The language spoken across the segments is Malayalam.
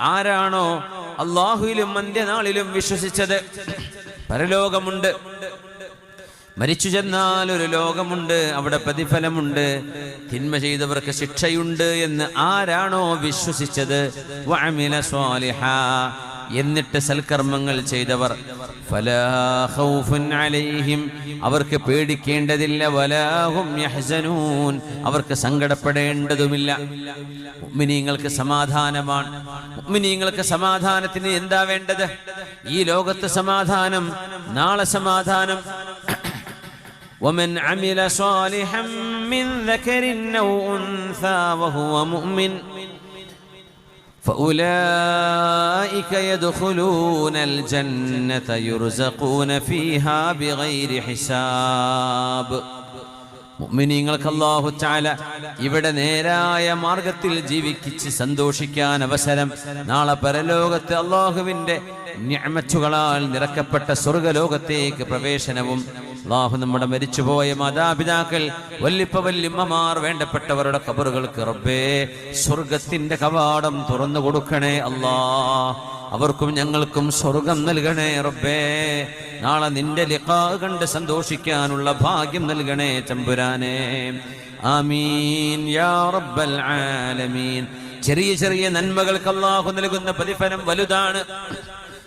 ആരാണോ അള്ളാഹുവിലും അന്ത്യനാളിലും വിശ്വസിച്ചത്? പരലോകമുണ്ട്. മരിച്ചു ചെന്നാൽ ഒരു ലോകമുണ്ട് അവിടെ പ്രതിഫലമുണ്ട് തിന്മ ചെയ്തവർക്ക് ശിക്ഷയുണ്ട് എന്ന് ആരാണോ വിശ്വസിച്ചത്? എന്നിട്ട് സൽക്കർമ്മങ്ങൾ ചെയ്തവർ ഫലാ ഖൗഫുൻ അലൈഹിം അവർക്ക് പേടിക്കേണ്ടതില്ല വലാഹും യഹ്സനൂൻ അവർക്ക് സങ്കടപ്പെടേണ്ടതുമില്ല മുഅ്മിനീങ്ങൾക്ക് സമാധാനമാണ് മുഅ്മിനീങ്ങൾക്ക് സമാധാനത്തിന് എന്താ വേണ്ടത് ഈ ലോകത്ത് സമാധാനം നാളെ സമാധാനം ومن عمل صالحا من ذكر أو أنثى وهو مؤمن فأولئك يدخلون الجنة يرزقون فيها بغير حساب മുഅ്മിനീങ്ങൾക്ക് അല്ലാഹു തആല ഇവിടെ നേരായ മാർഗത്തിൽ ജീവിക്കിച്ച് സന്തോഷിക്കാൻ അവസരം നാളെ പരലോകത്ത് അള്ളാഹുവിന്റെ നിഅമത്തുകളാൽ നിറക്കപ്പെട്ട സ്വർഗലോകത്തേക്ക് പ്രവേശനവും അള്ളാഹു നമ്മുടെ മരിച്ചുപോയ മാതാപിതാക്കൾ വല്ലിപ്പ വല്യമ്മമാർ വേണ്ടപ്പെട്ടവരുടെ കബറുകൾക്ക് റബ്ബേ സ്വർഗത്തിന്റെ കവാടം തുറന്നു കൊടുക്കണേ അല്ലാ. അവർക്കും ഞങ്ങൾക്കും സ്വർഗം നൽകണേ റബ്ബേ. നാളെ നിന്റെ ലിഖാ കണ്ട് സന്തോഷിക്കാനുള്ള ഭാഗ്യം നൽകണേ ചമ്പുരാനെ. ആമീൻ. യാ റബ്ബൽ ആലമീൻ. ചെറിയ ചെറിയ നന്മകൾക്ക് അള്ളാഹു നൽകുന്ന പ്രതിഫലം വലുതാണ്.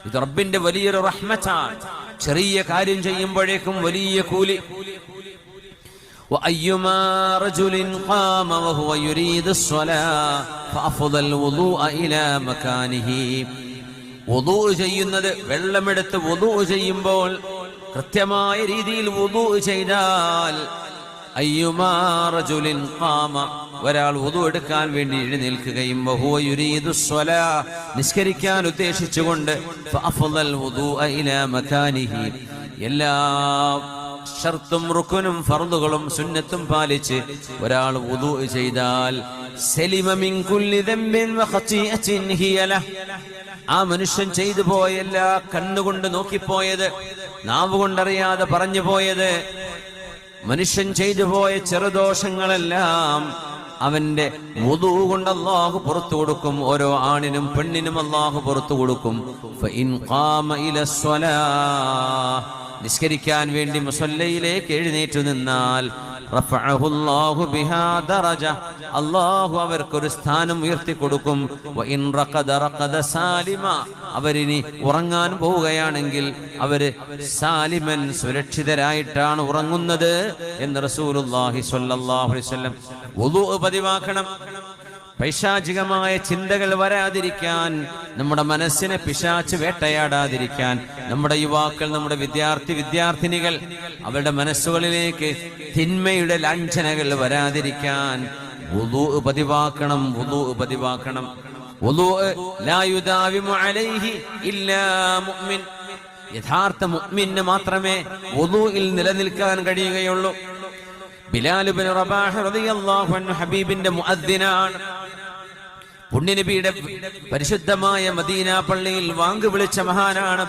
ഇത് റബ്ബിന്റെ വലിയൊരു റഹ്മത്താണ് ചെറിയ കാര്യം ചെയ്യുമ്പോഴേക്കും വലിയ കൂലി وأيما رجل قام وهو يريد الصلاة فأفضل الوضوء إلى مكانه വുദൂ ചെയ്യുന്നത് വെള്ളമെടുത്ത് വുദൂ ചെയ്യുമ്പോൾ കൃത്യമായ രീതിയിൽ വുദൂ ചെയ്താൽ ഒരാൾ ഉതു എടുക്കാൻ വേണ്ടി എഴുന്നേൽക്കുകയും നിസ്കരിക്കാൻ ഉദ്ദേശിച്ചുകൊണ്ട് എല്ലാ ഷർത്തും റുക്കുനും ഫർദുകളും സുന്നത്തും പാലിച്ച് ഒരാൾ വുദൂ ചെയ്താൽ ആ മനുഷ്യൻ ചെയ്തു പോയല്ല കണ്ണുകൊണ്ട് നോക്കിപ്പോയത് നാവ് കൊണ്ടറിയാതെ പറഞ്ഞു പോയത് മനുഷ്യൻ ചെയ്തു പോയ ചെറുദോഷങ്ങളെല്ലാം അവന്റെ മുതു കൊണ്ട് അള്ളാഹു പുറത്തു കൊടുക്കും. ഓരോ ആണിനും പെണ്ണിനും അള്ളാഹു പുറത്തു കൊടുക്കും. നിസ്കരിക്കാൻ വേണ്ടി മുസല്ലയിലേക്ക് എഴുന്നേറ്റു നിന്നാൽ അല്ലാഹു അവർക്കൊരു സ്ഥാനം ഉയർത്തി കൊടുക്കും അവരിനി ഉറങ്ങാൻ പോവുകയാണെങ്കിൽ അവർ സാലിമൻ സുരക്ഷിതരായിട്ടാണ് ഉറങ്ങുന്നത് എന്ന് റസൂലുള്ളാഹി സ്വല്ലല്ലാഹു അലൈഹി വസല്ലം പതിവാക്കണം. പൈശാചികമായ ചിന്തകൾ വരാതിരിക്കാൻ നമ്മുടെ മനസ്സിനെ പിശാച്ച് വേട്ടയാടാതിരിക്കാൻ നമ്മുടെ യുവാക്കൾ നമ്മുടെ വിദ്യാർത്ഥി വിദ്യാർത്ഥിനികൾ അവരുടെ മനസ്സുകളിലേക്ക് തിന്മയുടെ ലാഞ്ചനകൾ വരാതിരിക്കാൻ വുളു പതിവാക്കണം വുളു പതിവാക്കണം. യഥാർത്ഥ മുഅ്മിന് മാത്രമേ വുളുയിൽ നിലനിൽക്കാൻ കഴിയുകയുള്ളൂ. ബിലാൽ ഇബ്നു റബാഹ് റളിയല്ലാഹു അൻഹു ഹബീബിന്റെ മുഅദ്ദിനാണ്. പുണ്യനബിയുടെ പരിശുദ്ധമായ മദീന പള്ളിയിൽ വാങ്ക് വിളിച്ച മഹാനാണ്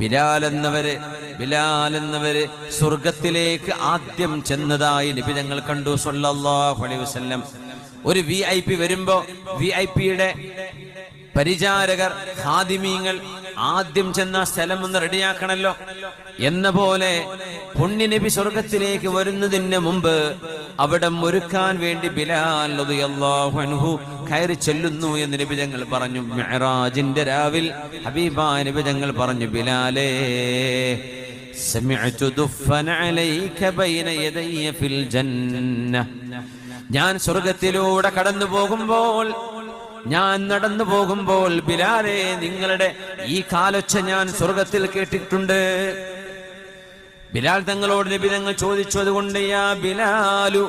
ബിലാൽ എന്നവര് ബിലാൽ എന്നവര് സ്വർഗത്തിലേക്ക് ആദ്യം ചെന്നതായി നബി ഞങ്ങൾ കണ്ടു സല്ലല്ലാഹു അലൈഹി വസല്ലം. ഒരു വി ഐ പി വരുമ്പോ വി ഐ പിയുടെ പരിചാരകർ ഹാദിമീങ്ങൾ ആദ്യം ചെന്ന സ്ഥലം ഒന്ന് റെഡിയാക്കണല്ലോ എന്ന പോലെ പുണ്യനബി സ്വർഗത്തിലേക്ക് വരുന്നതിന് മുമ്പ് അവിടെ ഒരുക്കാൻ വേണ്ടി ബിലാൽ റളിയല്ലാഹു അൻഹു കയറി ചെല്ലുന്നു എന്ന് നബി തങ്ങൾ പറഞ്ഞു മെഹറാജിന്റെ രാവിൽ ഹബീബാ നബി തങ്ങൾ പറഞ്ഞു ബിലാലേ سمعت دفن عليك بين يدي في الجنة ഞാൻ സ്വർഗത്തിലൂടെ കടന്നു പോകുമ്പോൾ ഞാൻ നടന്നു പോകുമ്പോൾ ബിലാലെ നിങ്ങളുടെ ഈ കാലൊച്ച ഞാൻ സ്വർഗത്തിൽ കേട്ടിട്ടുണ്ട്. ബിലാൽ തങ്ങളോട് നബി തങ്ങൾ ചോദിച്ചു അതുകൊണ്ട് യാ ബിലാലു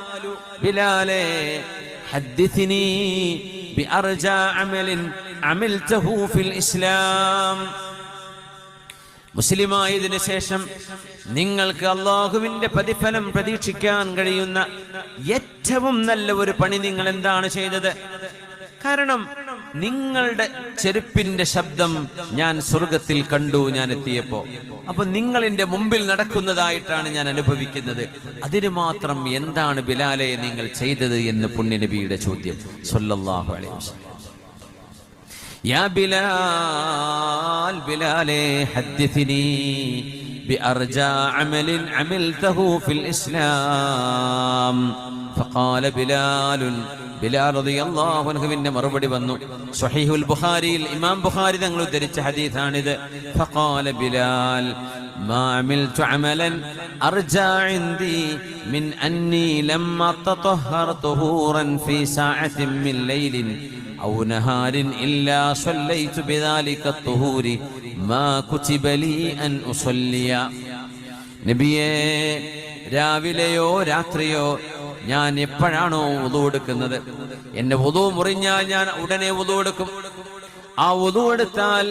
ബിലാലെ അമിൽതഹു ഫിൽ ഇസ്ലാം. മുസ്ലിമായതിനു ശേഷം നിങ്ങൾക്ക് അള്ളാഹുവിന്റെ പ്രതിഫലം പ്രതീക്ഷിക്കാൻ കഴിയുന്ന ഏറ്റവും നല്ല ഒരു പണി നിങ്ങൾ എന്താണ് ചെയ്തത്? കാരണം നിങ്ങളുടെ ചെരുപ്പിന്റെ ശബ്ദം ഞാൻ സ്വർഗത്തിൽ കണ്ടു ഞാൻ എത്തിയപ്പോ അപ്പൊ നിങ്ങൾ എന്റെ മുമ്പിൽ നടക്കുന്നതായിട്ടാണ് ഞാൻ അനുഭവിക്കുന്നത് അതിന് മാത്രം എന്താണ് ബിലാലെ നിങ്ങൾ ചെയ്തത് എന്ന് പുണ്യനബിയുടെ ചോദ്യം സല്ലല്ലാഹു അലൈഹി വസല്ലം يا بلال بلال حدثني بأرجى عمل عملته في الإسلام فقال بلال ബിലാൽ റളിയല്ലാഹു അൻഹുവിന്റെ മറുപടി വന്നു സ്വഹീഹുൽ ബുഖാരിയിൽ ഇമാം ബുഖാരി തങ്ങൾ ഉദ്ധരിച്ച ഹദീസാണിത് ഫഖാല ബിലാൽ ما عملت عملا أرجى عندي من أني لما تطهر طهورا في ساعة من ليل أو نهار إلا صليت بذلك الطهور ما كتب لي أن أصلي നബിയെ രാവിലെയോ രാത്രിയോ ഞാൻ എപ്പോഴാണോ ഉതു എടുക്കുന്നത്? എന്റെ ഉതു മുറിഞ്ഞാൽ ഞാൻ ഉടനെ ഉതു എടുക്കും. ആ ഉതു എടുത്താൽ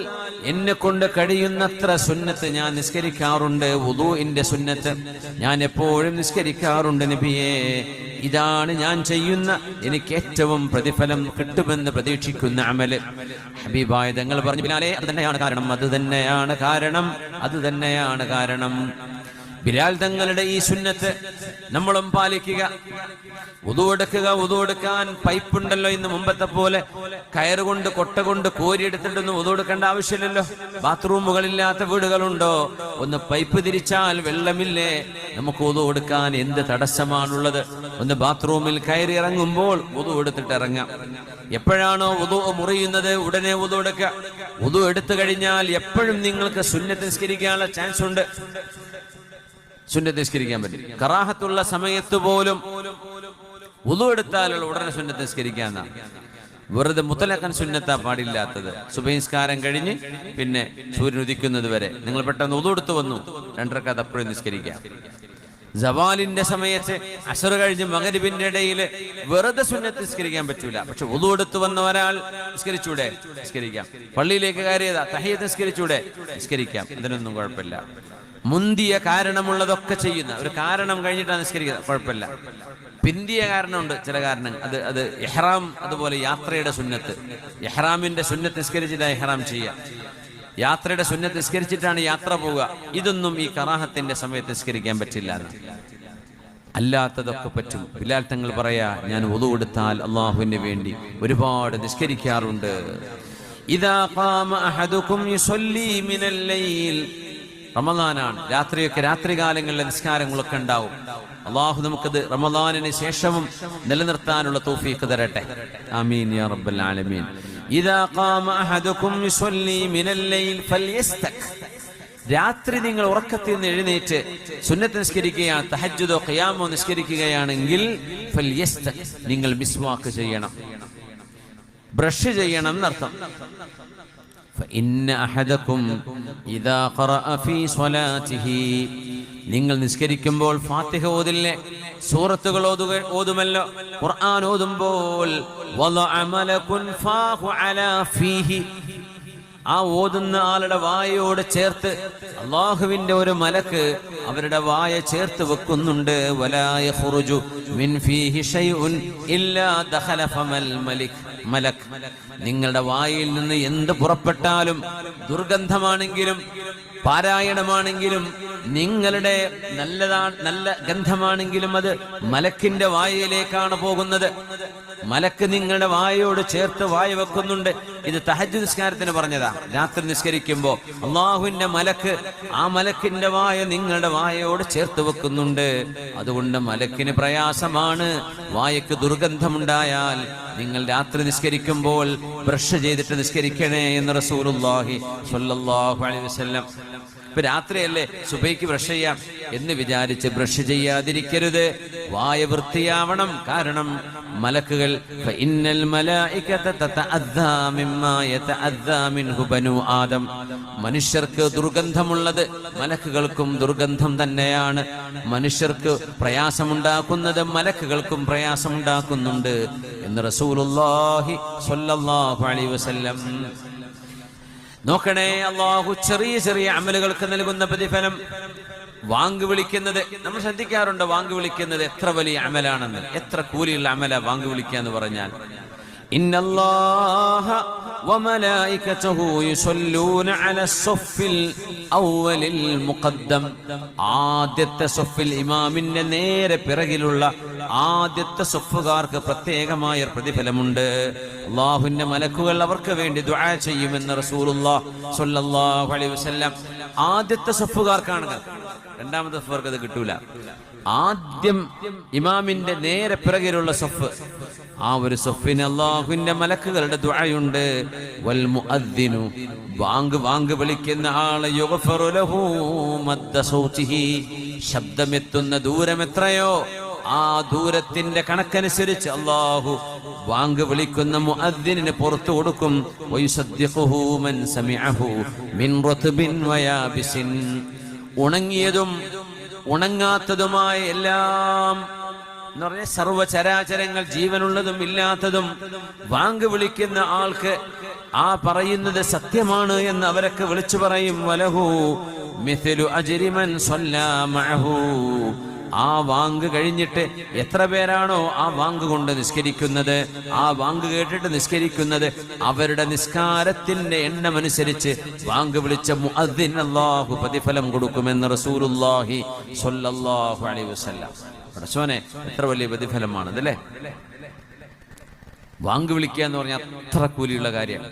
എന്നെ കൊണ്ട് കഴിയുന്നത്ര സുന്നത്ത് ഞാൻ നിസ്കരിക്കാറുണ്ട്. ഉദുവിന്റെ സുന്നത്ത് ഞാൻ എപ്പോഴും നിസ്കരിക്കാറുണ്ട് നബിയേ. ഇതാണ് ഞാൻ ചെയ്യുന്ന എനിക്ക് ഏറ്റവും പ്രതിഫലം കിട്ടുമെന്ന് പ്രതീക്ഷിക്കുന്ന അമൽ. ഹബീബായ തങ്ങൾ പറഞ്ഞു പിന്നാലെ അത് തന്നെയാണ് കാരണം അത് തന്നെയാണ് കാരണം അത് തന്നെയാണ് കാരണം. ബിലാൽ തങ്ങളുടെ ഈ സുന്നത്ത് നമ്മളും പാലിക്കുക. ഉതുവെടുക്കുക ഉതുവെടുക്കാൻ പൈപ്പുണ്ടല്ലോ ഇന്ന് മുമ്പത്തെ പോലെ. കയറുകൊണ്ട് കൊട്ട കൊണ്ട് കോരിയെടുത്തിട്ടൊന്നും ഉതുവെടുക്കേണ്ട ആവശ്യമില്ലല്ലോ. ബാത്റൂമുകളില്ലാത്ത വീടുകളുണ്ടോ? ഒന്ന് പൈപ്പ് തിരിച്ചാൽ വെള്ളമില്ലേ? നമുക്ക് ഉതുവെടുക്കാൻ എന്ത് തടസ്സമാണുള്ളത്? ഒന്ന് ബാത്റൂമിൽ കയറി ഇറങ്ങുമ്പോൾ ഉതുവെടുത്തിട്ട് ഇറങ്ങാം. എപ്പോഴാണോ ഉതു മുറിയുന്നത് ഉടനെ ഉതു എടുക്കുക. ഉതു എടുത്തു കഴിഞ്ഞാൽ എപ്പോഴും നിങ്ങൾക്ക് സുന്നത്ത് നിസ്കരിക്കാനുള്ള ചാൻസ് ഉണ്ട്. സുന്നത്ത് നിസ്കരിക്കാൻ പറ്റും. കറാഹത്തുള്ള സമയത്ത് പോലും ഉതു എടുത്താലുള്ള ഉടനെ സുന്നത്ത് നിസ്കരിക്കാന്ന. വെറുതെ മുത്തലക്കൻ സുന്നത്താ പാടില്ലാത്തത്. സുബഹിസ്കാരം കഴിഞ്ഞ് പിന്നെ സൂര്യൻ ഉദിക്കുന്നത് വരെ നിങ്ങൾ പെട്ടെന്ന് ഉളു എടുത്തു വന്നു. രണ്ടരക്കാത്ത അപ്പോഴും നിസ്കരിക്കാം. ജവാലിന്റെ സമയത്ത് അസർ കഴിഞ്ഞ് മകരിബിന്റെ ഇടയിൽ വെറുതെ സുന്നത്ത് നിസ്കരിക്കാൻ പറ്റൂല. പക്ഷെ ഉതു എടുത്തു വന്ന ഒരാൾ നിസ്കരിച്ചൂടെ? നിസ്കരിക്കാം. പള്ളിയിലേക്ക് കയറിയതാ. തഹയ്യത്ത് നിസ്കരിച്ചൂടെ? നിസ്കരിക്കാം. ഇതിനൊന്നും കുഴപ്പമില്ല. മുന്തിയ കാരണമുള്ളതൊക്കെ ചെയ്യുന്ന. ഒരു കാരണം കഴിഞ്ഞിട്ടാണ് നിസ്കരിക്കുന്നത് കുഴപ്പമില്ല. പിന്തിയ കാരണമുണ്ട് ചില കാരണങ്ങൾ. അത് അത് എഹ്റാം അതുപോലെ യാത്രയുടെ സുന്നത്ത്. എഹ്റാമിന്റെ സുന്നത്ത് നിസ്കരിച്ചിട്ടാണ് എഹ്റാം ചെയ്യുക. യാത്രയുടെ സുന്നത്ത് നിസ്കരിച്ചിട്ടാണ് യാത്ര പോവുക. ഇതൊന്നും ഈ കറാഹത്തിന്റെ സമയത്ത് നിസ്കരിക്കാൻ പറ്റില്ല അല്ലാത്തതൊക്കെ പറ്റും. ബിലാൽ തങ്ങൾ പറയാ ഞാൻ ഒതു കൊടുത്താൽ അള്ളാഹുവിന് വേണ്ടി ഒരുപാട് നിസ്കരിക്കാറുണ്ട്. ഇതാ റമദാനാണ്. രാത്രിയൊക്കെ രാത്രികാലങ്ങളിലെ നിസ്കാരങ്ങളൊക്കെ ഉണ്ടാവും. അള്ളാഹു നമുക്കത് റമദാനിന് ശേഷവും നിലനിർത്താനുള്ള തോഫീക്ക് തരട്ടെ. ആമീൻ യാ റബ്ബൽ ആലമീൻ. രാത്രി നിങ്ങൾ ഉറക്കത്തിൽ നിന്ന് എഴുന്നേറ്റ് സുന്നത്ത് നിസ്കരിക്കുകയാണ് തഹജ്ജുദോ ഖിയാമോ നിസ്കരിക്കുകയാണെങ്കിൽ നിങ്ങൾ മിസ്വാക്ക് ചെയ്യണം. ബ്രഷ് ചെയ്യണം എന്നർത്ഥം. فإن أحدكم إذا قرأ في صلاته നിങ്ങൾ നിസ്കരിക്കുമ്പോൾ ഫാത്തിഹ ഓതില്ലേ സൂറത്തുകൾ ഓതുക ഓതുമല്ലോ ഖുർആൻ ഓതുമ്പോൾ വളഅ മലകുൻ ഫാഹു അലാ ഫീഹി ആ ഓതുന്ന ആളുടെ വായയോട് ചേർത്ത് അള്ളാഹുവിന്റെ ഒരു മലക്ക് അവരുടെ വായ ചേർത്ത് വെക്കുന്നുണ്ട്. മിൻ ഫീഹി ഇല്ലാ ദഖല ഫമൽ മലക് നിങ്ങളുടെ വായിൽ നിന്ന് എന്ത് പുറപ്പെട്ടാലും ദുർഗന്ധമാണെങ്കിലും പാരായണമാണെങ്കിലും നിങ്ങളുടെ നല്ലതാണ് നല്ല ഗന്ധമാണെങ്കിലും അത് മലക്കിന്റെ വായയിലേക്കാണ് പോകുന്നത്. മലക്ക് നിങ്ങളുടെ വായയോട് ചേർത്ത് വായ വെക്കുന്നുണ്ട്. ഇത് തഹജ് നിസ്കാരത്തിന് പറഞ്ഞതാ. രാത്രി നിസ്കരിക്കുമ്പോ അള്ളാഹുവിന്റെ മലക്ക് ആ മലക്കിന്റെ വായ നിങ്ങളുടെ വായയോട് ചേർത്ത് വെക്കുന്നുണ്ട്. അതുകൊണ്ട് മലക്കിന് പ്രയാസമാണ്. വായക്ക് ദുർഗന്ധമുണ്ടായാൽ നിങ്ങൾ രാത്രി നിസ്കരിക്കുമ്പോൾ ബ്രഷ് ചെയ്തിട്ട് നിസ്കരിക്കണേ എന്ന് റസൂലുള്ളാഹി സ്വല്ലല്ലാഹു അലൈഹി വസല്ലം ഇപ്പൊ രാത്രിയല്ലേ സുബൈക്ക് ബ്രഷ് ചെയ്യാം എന്ന് വിചാരിച്ച് ബ്രഷ് ചെയ്യാതിരിക്കരുത്. വായ വൃത്തിയാവണം. കാരണം മലക്കുകൾ ആദം. മനുഷ്യർക്ക് ദുർഗന്ധമുള്ളത് മലക്കുകൾക്കും ദുർഗന്ധം തന്നെയാണ്. മനുഷ്യർക്ക് പ്രയാസമുണ്ടാക്കുന്നത് മലക്കുകൾക്കും പ്രയാസമുണ്ടാക്കുന്നുണ്ട് എന്ന് റസൂലുള്ളാഹി സ്വല്ലല്ലാഹു അലൈഹി വസല്ലം നോക്കണേ അള്ളാഹു ചെറിയ ചെറിയ അമലുകൾക്ക് നൽകുന്ന പ്രതിഫലം. വാങ്ക് വിളിക്കുന്നത് നമ്മൾ ശ്രദ്ധിക്കാറുണ്ട് വാങ്ക് വിളിക്കുന്നത് എത്ര വലിയ അമലാണെന്ന്? എത്ര കൂലിയുള്ള അമല വാങ്ക് വിളിക്കുക എന്ന് പറഞ്ഞാൽ. ഇന്നല്ലാഹ وملائكته يصلون على الصف الأول المقدم ആദ്യത്തെ സൊഫിൽ ഇമാമിന്റെ നേരെ പിറകിലുള്ള ആദ്യത്തെ സൊഫുകാർക്ക് പ്രത്യേകമായ ഒരു പ്രതിഫലമുണ്ട് അള്ളാഹുവിന്റെ മലക്കുകൾ അവർക്ക് വേണ്ടി ദുആ ചെയ്യുമെന്ന് റസൂലുള്ളാഹ് സ്വല്ലല്ലാഹു അലൈഹി വസല്ലം ആദ്യത്തെ സൊഫുകാർക്കാണ് രണ്ടാമത്തെ സൊഫുകാർക്ക് അത് കിട്ടൂല ആദ്യം ഇമാമിന്റെ നേരെ പിറകിലുള്ള സൊഫ് ആ ഒരു സൊഫിന് അള്ളാഹുവിന്റെ മലക്കുകളുടെ ദുആയുണ്ട്. വൽ മുഅദ്ദിനു വാങ്ക് വാങ്ക് വിളിക്കുന്ന ആൾ ശബ്ദമെത്തുന്ന ദൂരം എത്രയോ? ആ ദൂരത്തിന്റെ കണക്കനുസരിച്ച് അള്ളാഹു വാങ്ക് വിളിക്കുന്ന മുഅദ്ദിനെ പുറത്തു കൊടുക്കും. ഉണങ്ങിയതും ഉണങ്ങാത്തതുമായ എല്ലാം എന്ന് പറഞ്ഞ സർവചരാചരങ്ങൾ ജീവനുള്ളതും ഇല്ലാത്തതും വാങ്ക് വിളിക്കുന്ന ആൾക്ക് ആ പറയുന്നത് സത്യമാണ് എന്ന് അവരൊക്കെ വിളിച്ചു പറയും. വലഹു മിഥിലു അജിരിമൻ മഅഹു. ആ വാങ്ക് കഴിഞ്ഞിട്ട് എത്ര പേരാണോ ആ വാങ്ക് കൊണ്ട് നിസ്കരിക്കുന്നത്? ആ വാങ്ക് കേട്ടിട്ട് നിസ്കരിക്കുന്നത് അവരുടെ നിസ്കാരത്തിന്റെ എണ്ണമനുസരിച്ച് വാങ്ക് വിളിച്ച മുഅദ്ദിൻ അല്ലാഹു പ്രതിഫലം കൊടുക്കുമെന്ന് റസൂലുള്ളാഹി സ്വല്ലല്ലാഹു അലൈഹി വസല്ലം. പടച്ചോനെ എത്ര വലിയ പ്രതിഫലമാണ് അതല്ലേ വാങ്ക് വിളിക്കുക എന്ന് പറഞ്ഞാൽ അത്ര കൂലിയുള്ള കാര്യം.